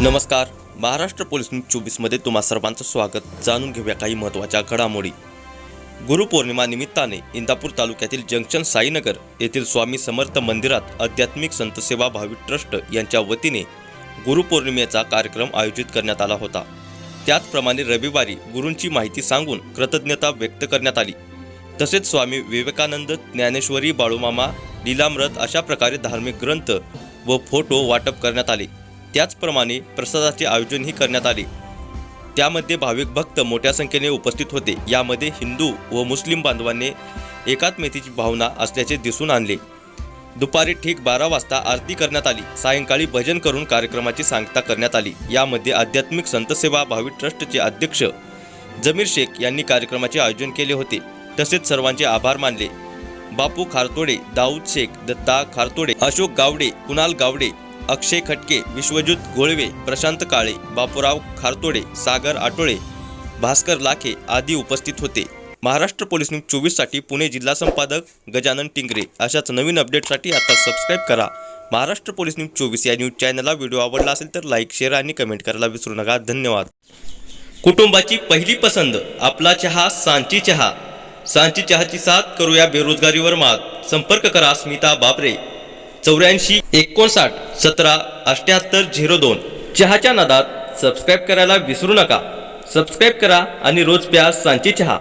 नमस्कार. Maharashtra police news चोवीसमध्ये तुम्हा सर्वांचं स्वागत. जाणून घेऊया काही महत्त्वाच्या घडामोडी. गुरुपौर्णिमा निमित्ताने इंदापूर तालुक्यातील जंक्शन साईनगर येथील स्वामी समर्थ मंदिरात आध्यात्मिक संतसेवा भावी ट्रस्ट यांच्या वतीने गुरुपौर्णिमेचा कार्यक्रम आयोजित करण्यात आला होता. त्याचप्रमाणे रविवारी गुरूंची माहिती सांगून कृतज्ञता व्यक्त करण्यात आली. तसेच स्वामी विवेकानंद ज्ञानेश्वरी बाळूमामा लीलामृत अशा प्रकारे धार्मिक ग्रंथ व फोटो वाटप करण्यात आले. त्याचप्रमाणे प्रसादाचे आयोजनही करण्यात आले. त्यामध्ये भाविक भक्त मोठ्या संख्येने उपस्थित होते. यामध्ये हिंदू व मुस्लिम बांधवांनी एकात्मतेची भावना असल्याचे दिसून आणले. दुपारी ठीक बारा वाजता आरती करण्यात आली. सायंकाळी भजन करून कार्यक्रमाची सांगता करण्यात आली. यामध्ये आध्यात्मिक संतसेवा भाविक ट्रस्टचे अध्यक्ष जमीर शेख यांनी कार्यक्रमाचे आयोजन केले होते. तसेच सर्वांचे आभार मानले. बापू खारतोडे दाऊद शेख दत्ता खारतोडे अशोक गावडे कुणाल गावडे अक्षय खटके विश्वजित गोळवे प्रशांत काळे बापूराव खारतोडे सागर आटोळे भास्कर लाखे आदी उपस्थित होते. महाराष्ट्र पोलीस न्यूज चोवीससाठी पुणे जिल्हा संपादक गजानन टिंगरे. अशाच नवीन अपडेटसाठी आता सबस्क्राईब करा. महाराष्ट्र पोलीस न्यूज चोवीस या न्यूज चॅनलला व्हिडिओ आवडला असेल तर लाईक शेअर आणि कमेंट करायला विसरू नका. धन्यवाद. कुटुंबाची पहिली पसंत आपला चहा सांची चहा. सांची चहाची साथ करूया बेरोजगारीवर मात. संपर्क करा स्मिता बाबरे चौऱ्याऐंशी एकोणसाठ सतरा अठ्याहत्तर झिरो दोन. चहाच्या नादात सबस्क्राईब करायला विसरू नका. सबस्क्राईब करा आणि रोज प्या सांची चहा.